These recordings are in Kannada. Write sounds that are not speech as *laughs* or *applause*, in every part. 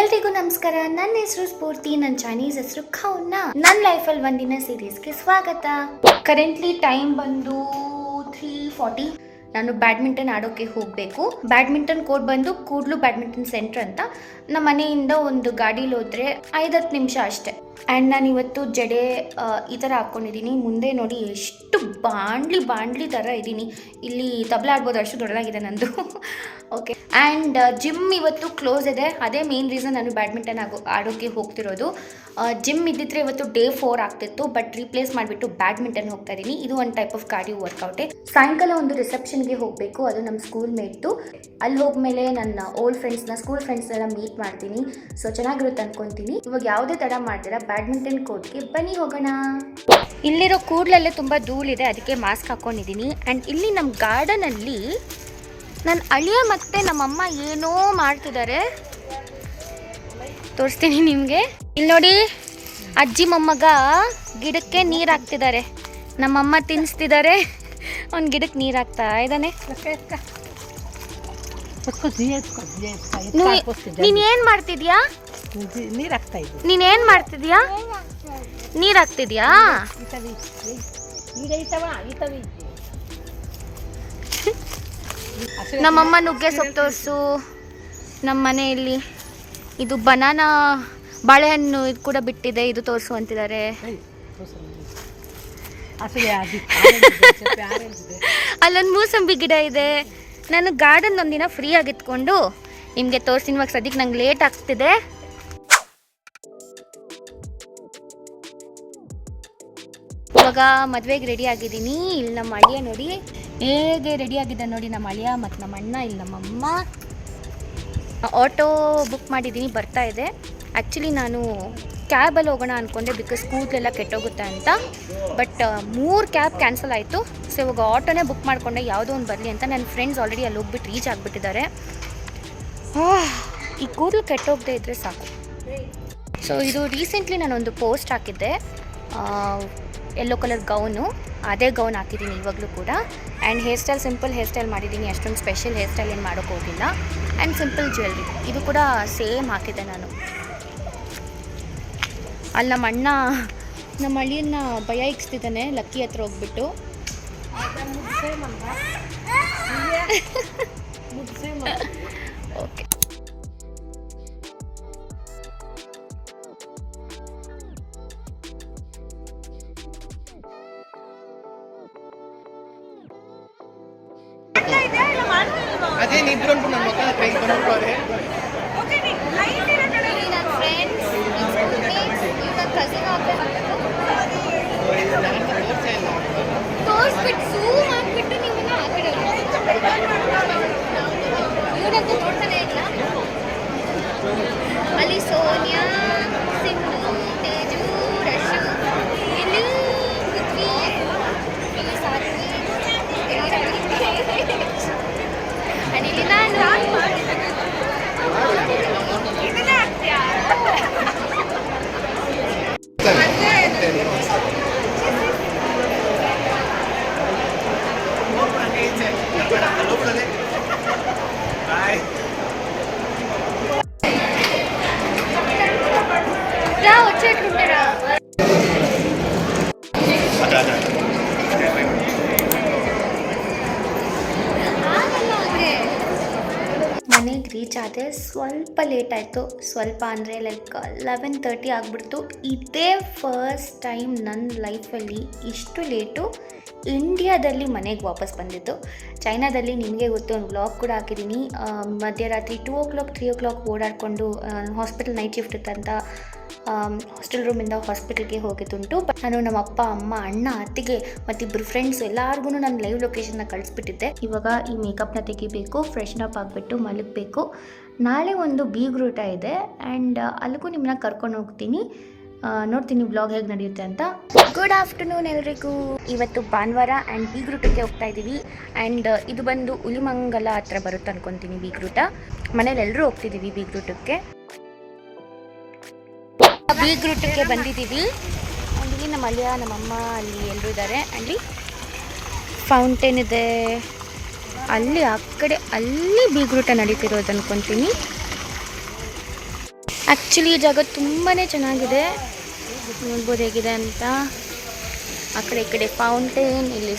ಎಲ್ರಿಗೂ ನಮಸ್ಕಾರ. ನನ್ನ ಹೆಸರು ಸ್ಫೂರ್ತಿ, ನನ್ನ ಚೈನೀಸ್ ಹೆಸರು ಖೌನ. ನನ್ನ ಲೈಫಲ್ಲಿ ಒಂದಿನ ಸೀರೀಸ್ಗೆ ಸ್ವಾಗತ. ಕರೆಂಟ್ಲಿ ಟೈಮ್ ಬಂದು ತ್ರೀ ಫಾರ್ಟಿ ನಾನು ಬ್ಯಾಡ್ಮಿಂಟನ್ ಆಡೋಕೆ ಹೋಗಬೇಕು. ಬ್ಯಾಡ್ಮಿಂಟನ್ ಕೋರ್ಟ್ ಬಂದು ಕೂಡ್ಲು ಬ್ಯಾಡ್ಮಿಂಟನ್ ಸೆಂಟರ್ ಅಂತ. ನಮ್ಮ ಮನೆಯಿಂದ ಒಂದು ಗಾಡೀಲಿ ಹೋದ್ರೆ ಐದತ್ತು ನಿಮಿಷ ಅಷ್ಟೇ. ಆ್ಯಂಡ್ ನಾನು ಇವತ್ತು ಜಡೆ ಈ ಥರ ಹಾಕ್ಕೊಂಡಿದ್ದೀನಿ. ಮುಂದೆ ನೋಡಿ ಎಷ್ಟು ಬಾಂಡ್ಲಿ ಬಾಂಡ್ಲಿ ಥರ ಇದ್ದೀನಿ. ಇಲ್ಲಿ ತಬಲ ಆಡ್ಬೋದು, ಅಷ್ಟು ದೊಡ್ಡದಾಗಿದೆ ನಂದು. *laughs* ಓಕೆ ಆ್ಯಂಡ್ ಜಿಮ್ ಇವತ್ತು ಕ್ಲೋಸ್ ಇದೆ. ಅದೇ ಮೇನ್ ರೀಸನ್ ನಾನು ಬ್ಯಾಡ್ಮಿಂಟನ್ ಆಗೋ ಆಡೋಕ್ಕೆ ಹೋಗ್ತಿರೋದು. ಜಿಮ್ ಇದ್ದಿದ್ರೆ ಇವತ್ತು ಡೇ ಫೋರ್ ಆಗ್ತಿತ್ತು. ಬಟ್ ರೀಪ್ಲೇಸ್ ಮಾಡಿಬಿಟ್ಟು ಬ್ಯಾಡ್ಮಿಂಟನ್ ಹೋಗ್ತಾ ಇದ್ದೀನಿ. ಇದು ಒಂದು ಟೈಪ್ ಆಫ್ ಕಾರ್ಡಿಯೋ ವರ್ಕೌಟೇ. ಸಾಯಂಕಾಲ ಒಂದು ರಿಸೆಪ್ಷನ್ಗೆ ಹೋಗಬೇಕು, ಅದು ನಮ್ಮ ಸ್ಕೂಲ್ ಮೇಟ್ದು ಅಲ್ಲಿ ಹೋಗ್ಮೇಲೆ ನನ್ನ ಓಲ್ಡ್ ಫ್ರೆಂಡ್ಸ್ನ ಸ್ಕೂಲ್ ಫ್ರೆಂಡ್ಸ್ನೆಲ್ಲ ಮೀಟ್ ಮಾಡ್ತೀನಿ. ಸೊ ಚೆನ್ನಾಗಿರುತ್ತೆ ಅನ್ಕೊಂತೀನಿ. ಇವಾಗ ಯಾವುದೇ ತಡ ಮಾಡ್ತೀರಾ ಬ್ಯಾಡ್ಮಿಂಟನ್ ಕೋರ್ಟ್ಗೆ ಬನ್ನಿ ಹೋಗೋಣ. ಇಲ್ಲಿರೋ ಕೂಡ್ಲಲ್ಲೇ ತುಂಬ ಧೂಳಿದೆ ಅದಕ್ಕೆ ಮಾಸ್ಕ್ ಹಾಕೊಂಡಿದ್ದೀನಿ. ಆ್ಯಂಡ್ ಇಲ್ಲಿ ನಮ್ಮ ಗಾರ್ಡನಲ್ಲಿ ನನ್ನ ಅಳಿಯ ಮತ್ತೆ ನಮ್ಮಮ್ಮ ಏನೋ ಮಾಡ್ತಿದ್ದಾರೆ ತೋರಿಸ್ತೀನಿ ನಿಮಗೆ. ಇಲ್ಲಿ ನೋಡಿ, ಅಜ್ಜಿ ಮೊಮ್ಮಗ ಗಿಡಕ್ಕೆ ನೀರು ಹಾಕ್ತಿದ್ದಾರೆ ನಮ್ಮಮ್ಮ ತಿನ್ನಿಸ್ತಿದ್ದಾರೆ ಅವ್ನ ಗಿಡಕ್ಕೆ ನೀರು ಹಾಕ್ತಾ ಇದ್ದಾನೆ. ನೀನ್ ಏನು ಮಾಡ್ತಿದ್ಯಾ? ನೀರ್ ಹಾಕ್ತಾ ಇದ್ವಿ ನೀನು ಏನು ಮಾಡ್ತಿದ್ಯಾ? ನೀರ್ ಹಾಕ್ತಿದ್ಯಾ? ನಮ್ಮಮ್ಮ ನುಗ್ಗೆ ಸೊಪ್ಪು ತೋರಿಸು ನಮ್ಮ ಮನೆಯಲ್ಲಿ ಇದು ಬನಾನಾ ಬಾಳೆಹಣ್ಣು ಇದು ಕೂಡ ಬಿಟ್ಟಿದೆ ಇದು ತೋರಿಸು ಅಂತಿದ್ದಾರೆ ಅಸಲಿ ಅದು ಆರೆಂಜ್ ಇದೆ ಅಲ್ಲೊಂದು ಮೂಸಂಬಿ ಗಿಡ ಇದೆ. ನಾನು ಗಾರ್ಡನ್ ಒಂದಿನ ಫ್ರೀ ಆಗಿತ್ಕೊಂಡು ನಿಮಗೆ ತೋರಿಸ್ತೀನಿ. ಇವಾಗ ಸದ್ಯಕ್ಕೆ ನಂಗೆ ಲೇಟ್ ಆಗ್ತಿದೆ. ಇವಾಗ ಮದುವೆಗೆ ರೆಡಿ ಆಗಿದ್ದೀನಿ. ಇಲ್ಲಿ ನಮ್ಮ ಅಳಿಯ ನೋಡಿ. ಹೇಗೆ ರೆಡಿ ಆಗಿದ್ದ ನೋಡಿ ನಮ್ಮ ಅಳಿಯ ಮತ್ತು ನಮ್ಮ ಅಣ್ಣ, ಇಲ್ಲಿ ನಮ್ಮಮ್ಮ ಆಟೋ ಬುಕ್ ಮಾಡಿದ್ದೀನಿ, ಬರ್ತಾ ಇದೆ. ಆ್ಯಕ್ಚುಲಿ ನಾನು ಕ್ಯಾಬಲ್ಲಿ ಹೋಗೋಣ ಅಂದ್ಕೊಂಡೆ ಬಿಕಾಸ್ ಕೂದಲೆಲ್ಲ ಕೆಟ್ಟೋಗುತ್ತೆ ಅಂತ. ಬಟ್ ಮೂರು ಕ್ಯಾಬ್ ಕ್ಯಾನ್ಸಲ್ ಆಯಿತು. ಸೊ ಇವಾಗ ಆಟೋನೇ ಬುಕ್ ಮಾಡಿಕೊಂಡೆ, ಯಾವುದೋ ಒಂದು ಬರಲಿ ಅಂತ. ನನ್ನ ಫ್ರೆಂಡ್ಸ್ ಆಲ್ರೆಡಿ ಅಲ್ಲಿ ಹೋಗ್ಬಿಟ್ಟು ರೀಚ್ ಆಗಿಬಿಟ್ಟಿದ್ದಾರೆ. ಈ ಕೂದಲು ಕೆಟ್ಟೋಗದೆ ಇದ್ದರೆ ಸಾಕು. ಸೊ ಇದು ರೀಸೆಂಟ್ಲಿ ನಾನೊಂದು ಪೋಸ್ಟ್ ಹಾಕಿದ್ದೆ. ಯೆಲ್ಲೋ ಕಲರ್ ಗೌನು ಅದೇ ಗೌನ್ ಹಾಕಿದ್ದೀನಿ ಇವಾಗಲೂ ಕೂಡ. And hair style simple hair style ಮಾಡಿದ್ದೀನಿ. ಅಷ್ಟೊಂದು ಸ್ಪೆಷಲ್ ಹೇರ್ ಸ್ಟೈಲ್ ಏನು ಮಾಡೋಕ್ಕೋಗಿಲ್ಲ ಆ್ಯಂಡ್ ಸಿಂಪಲ್ ಜ್ಯುವೆಲ್ರಿ ಇದು ಕೂಡ ಸೇಮ್ ಹಾಕಿದ್ದೆ ನಾನು. ಅಲ್ಲಿ ನಮ್ಮ ಅಣ್ಣ, ನಮ್ಮ ಅಳಿಯನ್ನ ಭಯ ಇಕ್ಸ್ತಿದ್ದಾನೆ, ಲಕ್ಕಿ ಹತ್ರ ಹೋಗ್ಬಿಟ್ಟು. ಓಕೆ ಅದೇ ನಿಂತ್ಕೊಂಡು ನನ್ನ ಮಕ್ಕಳ ಕೈ ಕೊಂಡ್ಬಿಟ್ಟವ್ರೆ ನನ್ನ ಫ್ರೆಂಡ್ಸ್ ಕಸಿನ್ ತೋರಿಸ್ಬಿಟ್ಟು ಝೂಮ್ ಹಾಕ್ಬಿಟ್ಟು ನಿಮ್ಮನ್ನ ಆ ಕಡೆ ಇವರಂತೂ ನೋಡ್ತಾನೆ ಇಲ್ಲ ಅಲ್ಲಿ ಸೋನಿಯಾ ಮನೆಗೆ ರೀಚ್ ಆದೆ ಸ್ವಲ್ಪ ಲೇಟ್ ಆಯಿತು. ಸ್ವಲ್ಪ ಅಂದರೆ ಲೈಕ್ ಲೆವೆನ್ ತರ್ಟಿ ಆಗಿಬಿಡ್ತು. ಇದೇ ಫಸ್ಟ್ ಟೈಮ್ ನನ್ನ ಲೈಫಲ್ಲಿ ಇಷ್ಟು ಲೇಟು ಇಂಡಿಯಾದಲ್ಲಿ ಮನೆಗೆ ವಾಪಸ್ ಬಂದಿದ್ದು. ಚೈನಾದಲ್ಲಿ ನಿಮಗೆ ಗೊತ್ತು, ಒಂದು ಬ್ಲಾಗ್ ಕೂಡ ಹಾಕಿದ್ದೀನಿ ಮಧ್ಯರಾತ್ರಿ two o'clock three o'clock ಓಡಾಡಿಕೊಂಡು ಹಾಸ್ಪಿಟಲ್ ನೈಟ್ ಶಿಫ್ಟ್ ಇತ್ತಂತ. ಹಾಸ್ಟೆಲ್ ರೂಮಿಂದ ಹಾಸ್ಪಿಟಲ್ಗೆ ಹೋಗಿದ್ದುಂಟು. ನಾನು ನಮ್ಮ ಅಪ್ಪ, ಅಮ್ಮ, ಅಣ್ಣ, ಅತ್ತಿಗೆ ಮತ್ತಿಬ್ಬರು ಫ್ರೆಂಡ್ಸ್ ಎಲ್ಲರಿಗೂ ನಾನು ಲೈವ್ ಲೊಕೇಶನ್ನ ಕಳಿಸ್ಬಿಟ್ಟಿದ್ದೆ. ಇವಾಗ ಈ ಮೇಕಪ್ನ ತೆಗಿಬೇಕು ಫ್ರೆಶ್ ಅಪ್ ಆಗಿಬಿಟ್ಟು ಮಲಗಬೇಕು. ನಾಳೆ ಒಂದು ಬೀಗ್ರೂಟ ಇದೆ ಆ್ಯಂಡ್ ಅಲ್ಲಿಗೂ ನಿಮ್ಮನ್ನ ಕರ್ಕೊಂಡು ಹೋಗ್ತೀನಿ. ನೋಡ್ತೀನಿ ಬ್ಲಾಗ್ ಹೇಗೆ ನಡೆಯುತ್ತೆ ಅಂತ. ಗುಡ್ ಆಫ್ಟರ್ನೂನ್ ಎಲ್ರಿಗೂ. ಇವತ್ತು ಭಾನುವಾರ ಆ್ಯಂಡ್ ಬೀಗ್ರೂಟಕ್ಕೆ ಹೋಗ್ತಾ ಇದ್ದೀವಿ. ಆ್ಯಂಡ್ ಇದು ಬಂದು ಉಲಿಮಂಗಲ ಹತ್ರ ಬರುತ್ತೆ ಅನ್ಕೊತೀನಿ ಬೀಗ್ರೂಟ ಮನೇಲಿ ಎಲ್ಲರೂ ಹೋಗ್ತಿದ್ದೀವಿ ಬೀಗ್ರೂಟಕ್ಕೆ ಬೀಗ್ರೂಟಕ್ಕೆ ಬಂದಿದ್ದೀವಿ. ಅಲ್ಲಿ ನಮ್ಮ ಅಳಿಯ ನಮ್ಮಮ್ಮ ಅಲ್ಲಿ ಎಲ್ಲರೂ ಇದ್ದಾರೆ. ಅಲ್ಲಿ ಫೌಂಟೇನ್ ಇದೆ. ಅಲ್ಲಿ ಆ ಕಡೆ ಅಲ್ಲಿ ಬೀಗ್ರೂಟ ನಡೀತಿರೋದು ಅನ್ಕೊತೀನಿ. ಆ್ಯಕ್ಚುಲಿ ಈ ಜಾಗ ತುಂಬಾ ಚೆನ್ನಾಗಿದೆ. ನೋಡ್ಬೋದು ಹೇಗಿದೆ ಅಂತ. ಆ ಕಡೆ ಈ ಕಡೆ ಫೌಂಟೇನ್ ಇಲ್ಲಿ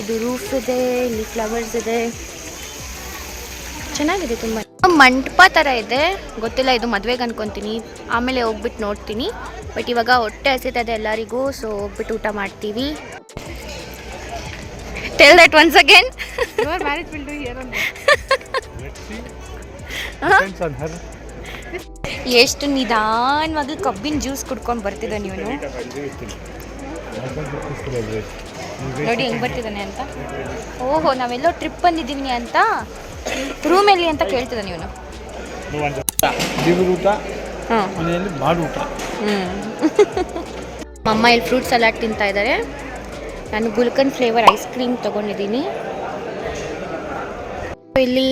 ಇದು ರೂಫ್ ಇದೆ, ಇಲ್ಲಿ ಫ್ಲವರ್ಸ್ ಇದೆ. ಚೆನ್ನಾಗಿದೆ ತುಂಬ. ಮಂಟಪ ಥರ ಇದೆ. ಗೊತ್ತಿಲ್ಲ ಇದು ಮದುವೆಗೆ ಅನ್ಕೊತೀನಿ. ಆಮೇಲೆ ಹೋಗ್ಬಿಟ್ಟು ನೋಡ್ತೀನಿ. ಬಟ್ ಇವಾಗ ಹೊಟ್ಟೆ ಹಸಿತದೆ ಎಲ್ಲರಿಗೂ ಸೊ ಹೋಗ್ಬಿಟ್ಟು ಊಟ ಮಾಡ್ತೀವಿ. Tell that once again. ಎಷ್ಟು ನಿಧಾನವಾಗಿ ಕಬ್ಬಿನ ಜ್ಯೂಸ್ ಕುಡ್ಕೊಂಡು ಬರ್ತಿದ್ದ ನೀವು ನೋಡಿ ಹೆಂಗ್ ಬರ್ತಿದ್ದಾನೆ ಅಂತ? ಓಹೋ ನಾವೆಲ್ಲೋ ಟ್ರಿಪ್ ಬಂದಿದ್ದೀನಿ ಅಂತ? ರೂಮ್ ಎಲ್ಲಿ ಅಂತ ಕೇಳ್ತಿದ್ದ ನೀವು ಊಟ ಹಾಂ. ಮನೆಯಲ್ಲಿ ಮಾಡೂಟ ಅಮ್ಮ *laughs* ಇಲ್ಲಿ ಫ್ರೂಟ್ ಸಲಾಡ್ ತಿಂತಾ ಇದ್ದಾರೆ ನಾನು ಗುಲ್ಕನ್ ಫ್ಲೇವರ್ ಐಸ್ ಕ್ರೀಮ್ ತೊಗೊಂಡಿದ್ದೀನಿ. ಇಲ್ಲಿ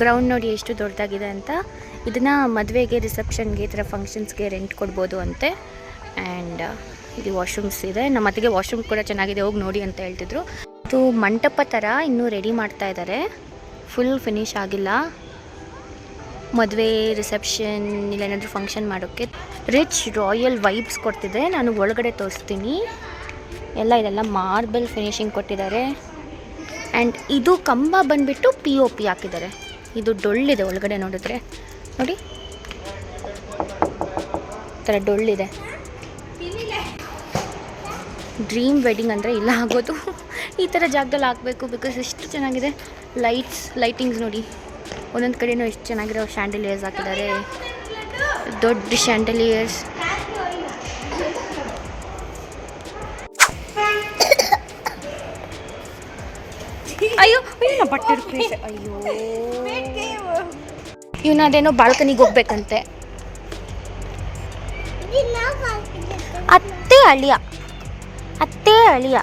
ಗ್ರೌಂಡ್ ನೋಡಿ ಎಷ್ಟು ದೊಡ್ಡದಾಗಿದೆ ಅಂತ. ಇದನ್ನು ಮದುವೆಗೆ ರಿಸೆಪ್ಷನ್ಗೆ ಈ ಥರ ಫಂಕ್ಷನ್ಸ್ಗೆ ರೆಂಟ್ ಕೊಡ್ಬೋದು ಅಂತೆ. ಆ್ಯಂಡ್ ಇಲ್ಲಿ ವಾಶ್ರೂಮ್ಸ್ ಇದೆ. ನಮ್ಮ ಅತ್ತಿಗೆ ವಾಶ್ರೂಮ್ ಕೂಡ ಚೆನ್ನಾಗಿದೆ ಹೋಗಿ ನೋಡಿ ಅಂತ ಹೇಳ್ತಿದ್ರು. ಇದು ಮಂಟಪ ಥರ ಇನ್ನೂ ರೆಡಿ ಮಾಡ್ತಾ ಇದ್ದಾರೆ ಫುಲ್ ಫಿನಿಶ್ ಆಗಿಲ್ಲ. ಮದುವೆ ರಿಸೆಪ್ಷನ್ ಇಲ್ಲ ಏನಾದರೂ ಫಂಕ್ಷನ್ ಮಾಡೋಕ್ಕೆ. ರಿಚ್ ರಾಯಲ್ ವೈಬ್ಸ್ ಕೊಡ್ತಿದೆ. ನಾನು ಒಳಗಡೆ ತೋರಿಸ್ತೀನಿ. ಎಲ್ಲ ಇದೆಲ್ಲ ಮಾರ್ಬಲ್ ಫಿನಿಶಿಂಗ್ ಕೊಟ್ಟಿದ್ದಾರೆ. ಆ್ಯಂಡ್ ಇದು ಕಂಬ ಬಂದುಬಿಟ್ಟು ಪಿ ಒ ಪಿ ಹಾಕಿದ್ದಾರೆ. ಇದು ಡೊಳ್ಳಿದೆ ಒಳಗಡೆ ನೋಡಿದ್ರೆ. ನೋಡಿ. ಥರ ಡೊಳ್ಳಿದೆ. ಡ್ರೀಮ್ ವೆಡ್ಡಿಂಗ್ ಅಂದರೆ ಇಲ್ಲ ಆಗೋದು. ಈ ಥರ ಜಾಗದಲ್ಲಿ ಹಾಕಬೇಕು ಬಿಕಾಸ್ ಎಷ್ಟು ಚೆನ್ನಾಗಿದೆ. ಲೈಟ್ಸ್, ಲೈಟಿಂಗ್ಸ್ ನೋಡಿ. ಒಂದೊಂದು ಕಡೆನೂ ಎಷ್ಟು ಚೆನ್ನಾಗಿರೋ ಶ್ಯಾಂಡಲಿಯರ್ಸ್ ಹಾಕಿದ್ದಾರೆ. ದೊಡ್ಡ ಶ್ಯಾಂಡಲಿಯರ್ಸ್ ಅಯ್ಯೋ ಅಯ್ಯೋ ಬಟ್ಟೆ ಇವನು ಅದೇನೋ ಬಾಲ್ಕನಿಗೆ ಹೋಗ್ಬೇಕಂತೆ. ಅತ್ತೆ ಅಳಿಯ. ಅತ್ತೆ ಅಳಿಯ.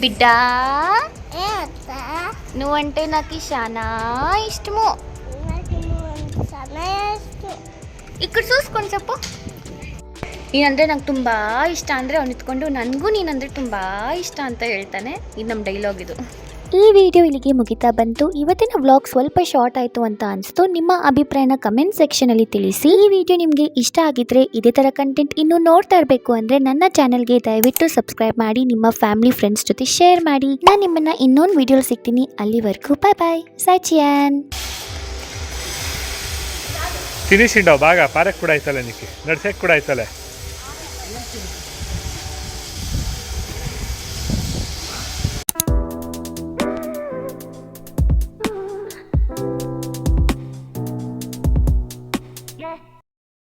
బిడ్డ నువ్వంటే నాకు చాలా ఇష్టము ఇక్కడ చూసుకొని చెప్పు ನೀನಂದರೆ ನಂಗೆ ತುಂಬ ಇಷ್ಟ ಅಂದರೆ ಅವ್ನು ನಿಂತ್ಕೊಂಡು ನನಗೂ ನೀನಂದರೆ ತುಂಬ ಇಷ್ಟ ಅಂತ ಹೇಳ್ತಾನೆ ಇದು ನಮ್ಮ ಡೈಲಾಗ್ ಇದು ಈ ವಿಡಿಯೋ ಇಲ್ಲಿಗೆ ಮುಗಿತಾ ಬಂತು. ಇವತ್ತಿನ ವ್ಲಾಗ್ ಸ್ವಲ್ಪ ಶಾರ್ಟ್ ಆಯಿತು ಅಂತ ಅನಿಸ್ತು. ನಿಮ್ಮ ಅಭಿಪ್ರಾಯನ ಕಮೆಂಟ್ ಸೆಕ್ಷನಲ್ಲಿ ತಿಳಿಸಿ. ಈ ವಿಡಿಯೋ ನಿಮಗೆ ಇಷ್ಟ ಆಗಿದ್ರೆ ಇದೇ ಥರ ಕಂಟೆಂಟ್ ಇನ್ನೂ ನೋಡ್ತಾ ಇರಬೇಕು ಅಂದರೆ ನನ್ನ ಚಾನಲ್ಗೆ ದಯವಿಟ್ಟು ಸಬ್ಸ್ಕ್ರೈಬ್ ಮಾಡಿ, ನಿಮ್ಮ ಫ್ಯಾಮಿಲಿ ಫ್ರೆಂಡ್ಸ್ ಜೊತೆ ಶೇರ್ ಮಾಡಿ. ನಾನು ನಿಮ್ಮನ್ನು ಇನ್ನೊಂದು ವಿಡಿಯೋ ಸಿಗ್ತೀನಿ. ಅಲ್ಲಿವರೆಗೂ ಬಾಯ್ ಬಾಯ್ ಸಾಚಿಯಾನ್. ತಿನಿಸಿಂಡವು ಬಾಗ ಪಾರಕ್ ಕೂಡ ಆಯ್ತಲ್ಲ ನಿಕ್ಕೆ ನಡ್ಸಕ್ ಕೂಡ ಆಯ್ತಲ್ಲ?